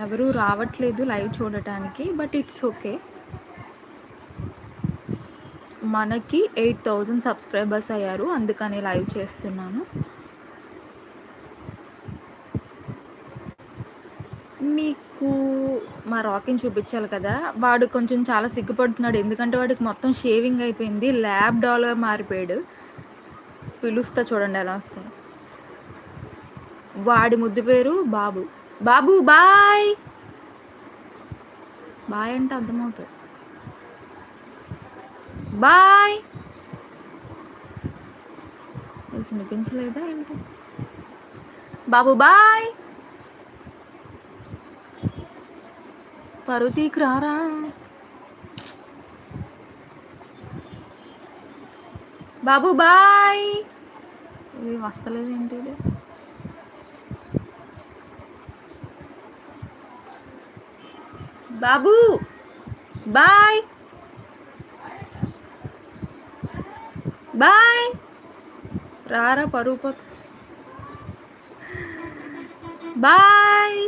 ఎవరూ రావట్లేదు లైవ్ చూడటానికి బట్ ఇట్స్ ఓకే. మనకి ఎయిట్ థౌజండ్ సబ్స్క్రైబర్స్ అయ్యారు అందుకని లైవ్ చేస్తున్నాను. మీకు మా రాకిని చూపించాలి కదా వాడు కొంచెం చాలా సిగ్గుపడుతున్నాడు ఎందుకంటే వాడికి మొత్తం షేవింగ్ అయిపోయింది ల్యాబ్ డాల్గా మారిపోయాడు. పిలుస్తా చూడండి ఎలా వస్తాయి. వాడి ముద్దు పేరు బాబు. బాబు బాయ్. బాయ్ అంటే అర్థమవుతుంది బాయ్. వినిపించలేదా ఏంటి? బాబు బాయ్. పరుతీకి రారా? బాబు బాయ్. ఇది వస్తలేదు ఏంటి ఇది? బాబు బాయ్. బాయ్. రారా పరుగు బాయ్.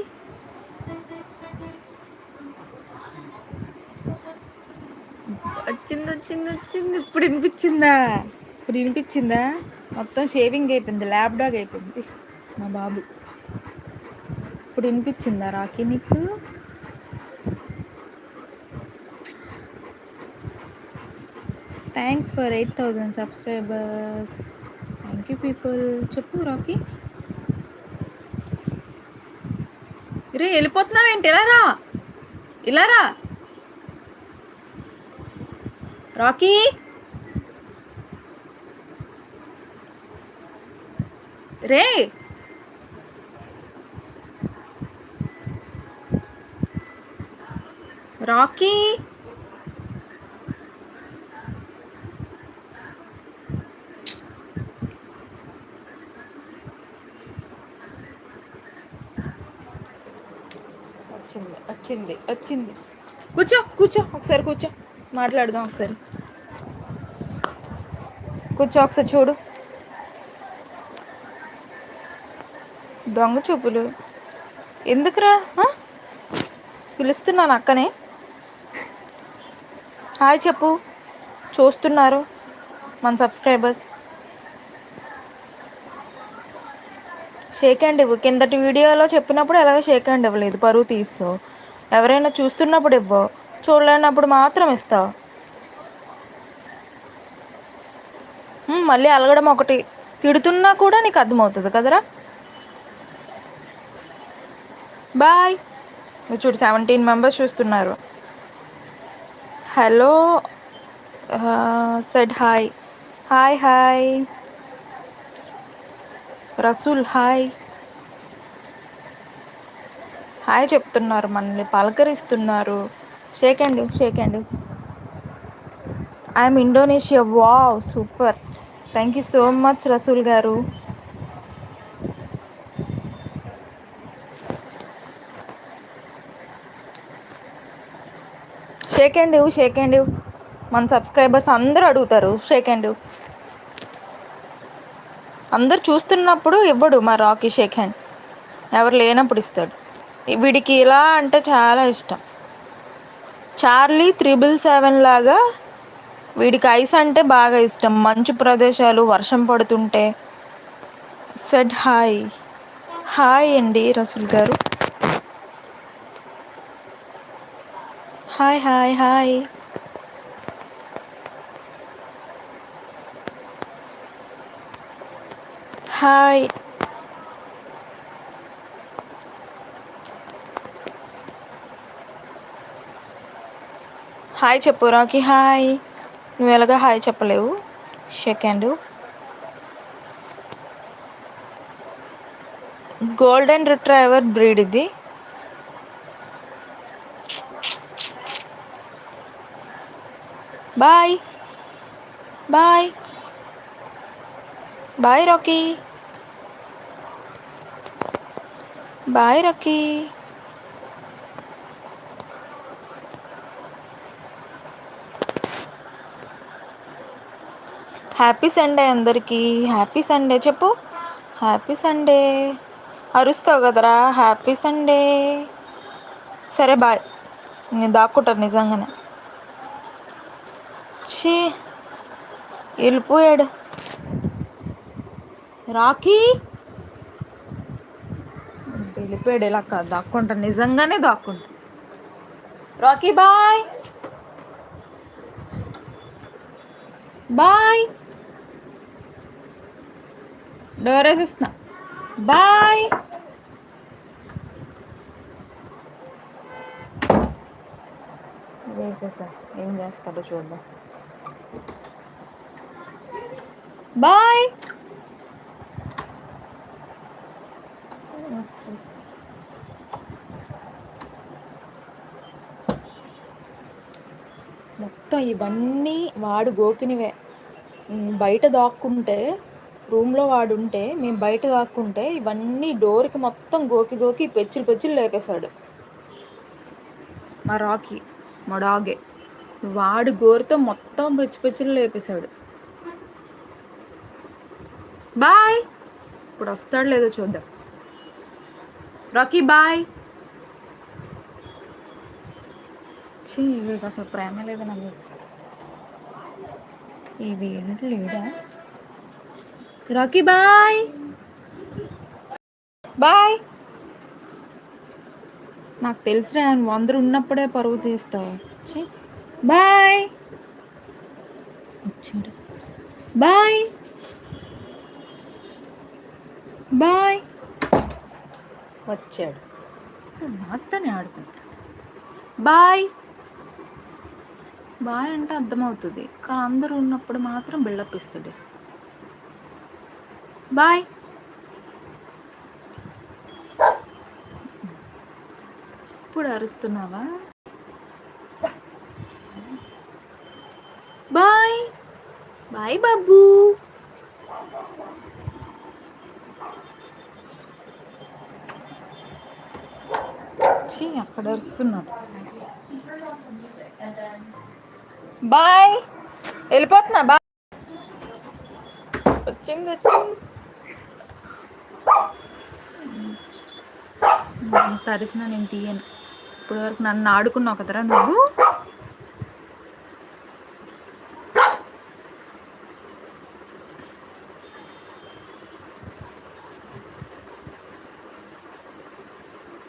వచ్చింది వచ్చింది వచ్చింది. ఇప్పుడు వినిపించిందా? ఇప్పుడు వినిపించిందా? మొత్తం షేవింగ్ అయిపోయింది ల్యాబ్ డాగ్ అయిపోయింది. మా బాబు. ఇప్పుడు వినిపించిందా రాకీ నీకు? Thanks for eight thousand subscribers thank you people చెప్పు రాకీ రే వెళ్ళిపోతున్నావేంటి ఇలా రా. ఇలా రా. రాకీ రే. రాకీ వచ్చింది వచ్చింది వచ్చింది. కూర్చో కూర్చో ఒకసారి కూర్చో. మాట్లాడదాం ఒకసారి. కూర్చో ఒకసారి చూడు. దొంగ చూపులు. ఎందుకురా? పిలుస్తున్నాను అక్కనే. హాయ్ చెప్పు. చూస్తున్నారు మన సబ్స్క్రైబర్స్. షేక్ హ్యాండ్ ఇవ్వు. కిందటి వీడియోలో చెప్పినప్పుడు ఎలాగో షేక్ హ్యాండ్ ఇవ్వలేదు. పరువు తీస్తావు ఎవరైనా చూస్తున్నప్పుడు ఇవ్వవు చూడలేనప్పుడు మాత్రం ఇస్తావు మళ్ళీ అలగడం ఒకటి తిడుతున్నా కూడా నీకు అర్థమవుతుంది కదరా? బాయ్. చూడు సెవెంటీన్ మెంబర్స్ చూస్తున్నారు. Hello said hi hi hi Rasool hi. Hi చెప్తున్నారు మనల్ని పలకరిస్తున్నారు. షేక్ అండి షేక్ అండి I'm Indonesia wow super thank you so much Rasool గారు. షేక్ అండ్ షేక్ అండ్ మన సబ్స్క్రైబర్స్ అందరూ అడుగుతారు షేక్ అండ్ అందరు చూస్తున్నప్పుడు ఇవ్వడు మా రాకీ షేక్ హ్యాండ్. ఎవరు లేనప్పుడు ఇస్తాడు. వీడికి ఇలా అంటే చాలా ఇష్టం. చార్లీ త్రిబుల్ సెవెన్ లాగా వీడికి ఐస్ అంటే బాగా ఇష్టం. మంచు ప్రదేశాలు వర్షం పడుతుంటే సెడ్ హాయ్. హాయ్ అండి రసూల్ గారు. Hi hi hi. Hi hi చెప్పు రాకి హాయ్. నువ్వు ఎలాగా హాయ్ చెప్పలేవు? సెకండ్. గోల్డెన్ రిట్రైవర్ బ్రీడ్ ఇది. Bye. Bye. Bye Rocky bye Rocky. Happy Sunday అందరికీ. హ్యాపీ సండే చెప్పు. Happy Sunday. అరుస్తావు కదరా. Happy Sunday. సరే బాయ్. నేను దాక్కుంటాను నిజంగానే. ఛీ. వెళ్ళిపోయాడు. రాఖీ వెళ్ళిపోయాడు ఇలా కాదు దాక్కుంటా. నిజంగానే దాక్కుంటా. Rocky bye. బాయ్. డోర్ వేసేస్తున్నా. బాయ్. వేసేసా. ఏం చేస్తాడో చూద్దాం. బాయ్. మొత్తం ఇవన్నీ వాడు గోకినివే. బయట దాక్కుంటే రూమ్లో వాడు ఉంటే మేము బయట దాక్కుంటే ఇవన్నీ డోర్కి మొత్తం గోకి గోకి పెచ్చులు పెచ్చులు లేపేశాడు. మా రాకి మా డాగే. వాడు గోరుతో మొత్తం పెచ్చి పెచ్చులు లేపేశాడు. బాయ్! ఇప్పుడు వస్తాడు లేదో చూద్దాం. Rocky boy! ఛీ వీడికి అసలు ప్రేమ లేదు నా మీద ఈ వీడు లేడా? Rocky boy. బాయ్. నాకు తెలుసురా నువ్వు ఉన్నప్పుడే పరువు తీస్తావు ఛీ. బాయ్. వచ్చాడు. బాయ్. బాయ్. వచ్చాడు. నాతోనే ఆడుకుంటా. బాయ్. బాయ్ అంటే అర్థమవుతుంది కానీ అందరూ ఉన్నప్పుడు మాత్రం బిల్డప్ ఇస్తుంది. బాయ్. ఇప్పుడు అరుస్తున్నావా? బాయ్. బాయ్ బాబు. వచ్చి అక్కడ అరుస్తున్నాడు బాయ్. వెళ్ళిపోతున్నా బాయ్. వచ్చింది వచ్చింది. తరిచిన నేను తీయను. ఇప్పుడు వరకు నన్ను ఆడుకున్నావు కదరా నువ్వు.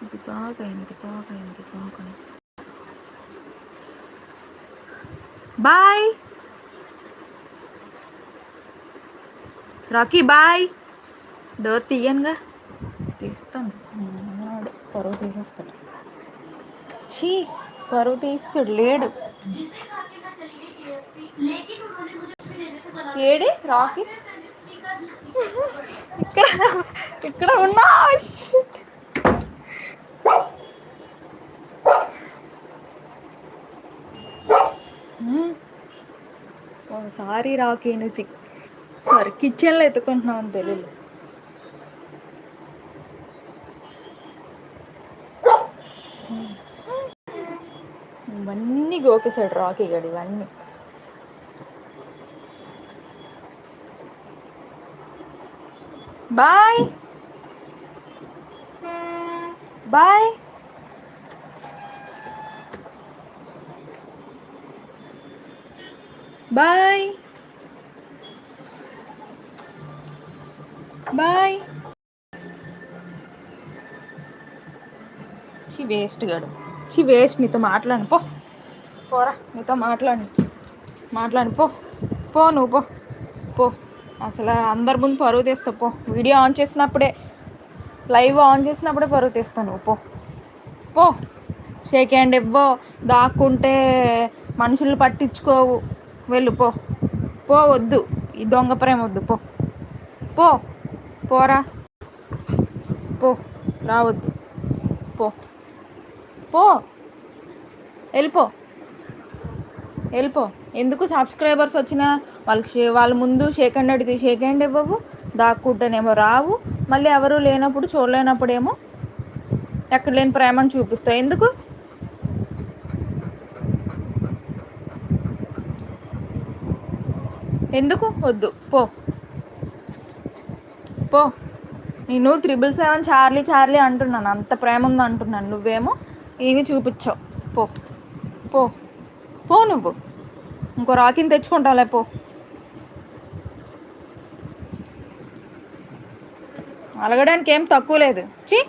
ఇది బాగా అయింది బాగా బాయ్. Rocky bye. డోర్ తీయనుగా. తీస్తాను. పరువు తీసేస్తాడు. ఛీ పరువు తీస్తాడు లేడు. ఏడి రాకీ? ఇక్కడ ఇక్కడ ఉన్నా ఓ మ్మ్. ఓసారి రాకీ చిక్ సారీ కిచెన్లో ఎత్తుకుంటున్నావు అని తెలియదు. ఇవన్నీ గోకేశాడు రాకీ గడి ఇవన్నీ. బాయ్. బాయ్. బాయ్ బాయ్ చి వేస్ట్ గాడు. చి వేస్ట్ నీతో మాట్లాడు పో. పోరా. నీతో మాట్లాడు మాట్లాడు పో. పో నువ్వు పో. పో. అసలు అందరి ముందు పరువు తీస్తావు పో. వీడియో ఆన్ చేసినప్పుడే లైవ్ ఆన్ చేసినప్పుడే పరువు తీస్తావు నువ్వు పో. పో. షేక్ హ్యాండ్ ఇవ్వో. దాక్కుంటే మనుషులు పట్టించుకోవు. వెళ్ళు పో. పో వద్దు ఈ దొంగ ప్రేమ వద్దు పో. పో. పోరా. పో. రావద్దు. పో. పో. వెళ్ళిపో. వెళ్ళిపో. ఎందుకు సబ్స్క్రైబర్స్ వచ్చినా వాళ్ళకి వాళ్ళ ముందు షేక్ హ్యాండ్ అడిగితే షేక్ హ్యాండ్ ఇవ్వవు దాక్కుంటేనేమో రావు. మళ్ళీ ఎవరు లేనప్పుడు చూడలేనప్పుడేమో ఎక్కడ లేని ప్రేమను చూపిస్తావు ఎందుకు? ఎందుకు? వద్దు. పో. పో. నేను త్రిబుల్ సెవెన్ చార్లీ చార్లీ అంటున్నాను. అంత ప్రేమ ఉంది అంటున్నాను. నువ్వేమో ఏమి చూపించావు. పో. పో. పో నువ్వు. ఇంకో రాకిని తెచ్చుకుంటావులే పో. అలగడానికి ఏం తక్కువ లేదు. చీ.